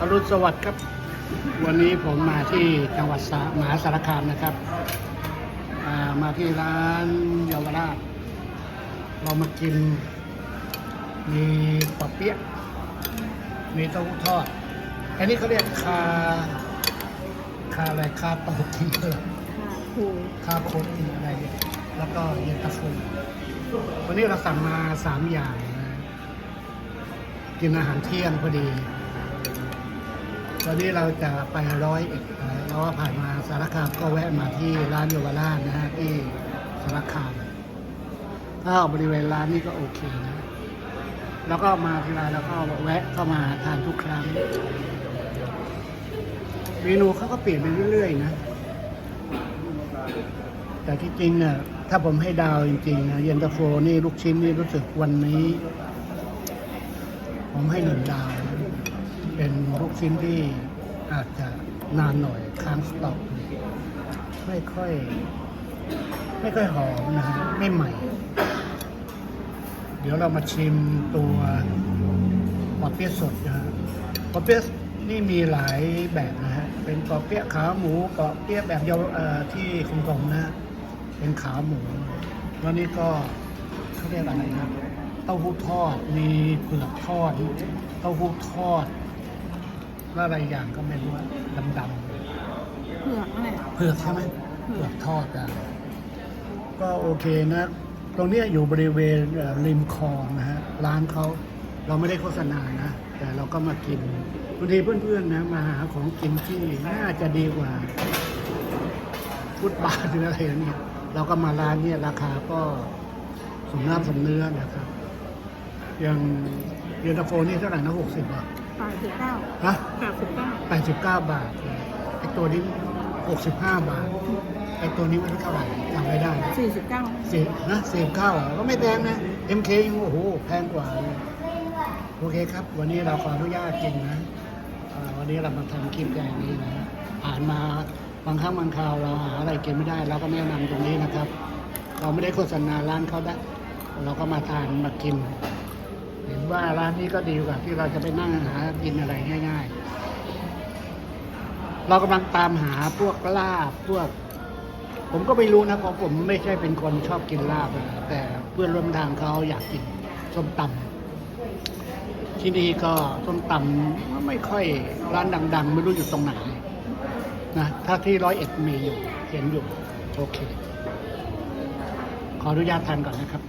อรุณสวัสดิ์ครับ วันนี้ผมมาที่จังหวัดสามหาสารคามนะครับอ่ามาที่ร้านเยาวราช เรามากิน มีปอเปี๊ยะ มีเต้าหู้ทอด อันนี้เขาเรียกคา คาอะไรคาเต้าหู้ที่เออค่ะถูกคาโคตีอะไรเนี่ยแล้วก็เย็นตาโฟวันนี้เราสั่งมาสามอย่างนะกินอาหารเที่ยงพอดี ตอนนี้เราจะไปร้อยเอ็ดนะเราก็ผ่านมาสารคามก็แวะมาที่ร้านเยาวราชนะฮะที่สารคามถ้าบริเวณร้านนี่ก็โอเคนะ แล้วก็มาทีไรแล้วก็แวะเข้ามาทานทุกครั้ง เมนูเขาก็เปลี่ยนไปเรื่อยๆนะ แต่ที่จริงเนี่ยถ้าผมให้ดาวจริงๆนะเย็นตาโฟนี่ลูกชิ้นนี่รู้สึกวันนี้ ผมให้หนึ่งดาวนะ กชิ้นที่อาจจะนานหน่อยค้างสต็อกไม่ค่อย ไม่ค่อยหอมนะฮะไม่ใหม่ เดี๋ยวเรามาชิมตัวปอเปี๊ยะสดนะฮะปอเปี๊ยะนี่มีหลายแบบนะฮะ เป็นปอเปี๊ยะขาหมูปอเปี๊ยะแบบยาวที่คงๆนะฮะเป็นขาหมู แล้วนี่ก็เขาเรียกอะไรนะเต้าหู้ทอด มีเผือกทอด เต้าหู้ทอด แล้วอะไรอย่างก็ไม่รู้อะดำๆเผือกนั่นแหละเผือกใช่ไหมเผือกทอดอะก็โอเคนะ ตรงเนี้ยอยู่บริเวณเอ่อริมคลองนะฮะ ร้านเขาเราไม่ได้โฆษณานะ แต่เราก็มากินบางทีเพื่อนๆนะ มาหาของกินที่น่าจะดีกว่า ฟุตบาทหรืออะไรอย่างเงี้ยเราก็มาร้านเนี่ยราคาก็สมน้ำสมเนื้อนะครับ อย่างเย็นตาโฟนี่เท่าไหร่นะหกสิบบาท แปดสิบเก้าฮะแปดสิบเก้าแปดสิบเก้าบาทไอตัวนี้หกสิบห้าบาทไอตัวนี้มันเท่าไหร่จำไม่ได้สี่สิบเก้าสี่นะสี่เก้าก็ไม่แพงนะ MK ยังโอ้โหแพงกว่าเลยโอเคครับ วันนี้เราขออนุญาตกินนะอ่าวันนี้เรามาทำคลิปอย่างนี้นะผ่านมาบางครั้งบางคราวเราหาอะไรกินไม่ได้เราก็แนะนำตรงนี้นะครับ เราไม่ได้โฆษณาร้านเขาได้เราก็มาทานมากิน เห็นว่าร้านนี้ก็ดีกว่าที่เราจะไปนั่งหากินอะไรง่าย ๆ เรากำลังตามหาพวกลาบพวก ผมก็ไม่รู้นะเพราะผมไม่ใช่เป็นคนชอบกินลาบแต่เพื่อนร่วมทางเขาอยากกินส้มตำที่นี่ก็ส้มตำไม่ค่อยร้านดัง ๆ ไม่รู้อยู่ตรงไหนนะถ้าที่ร้อยเอ็ดมีอยู่เห็นอยู่ โอเค ขออนุญาตทานก่อนนะครับ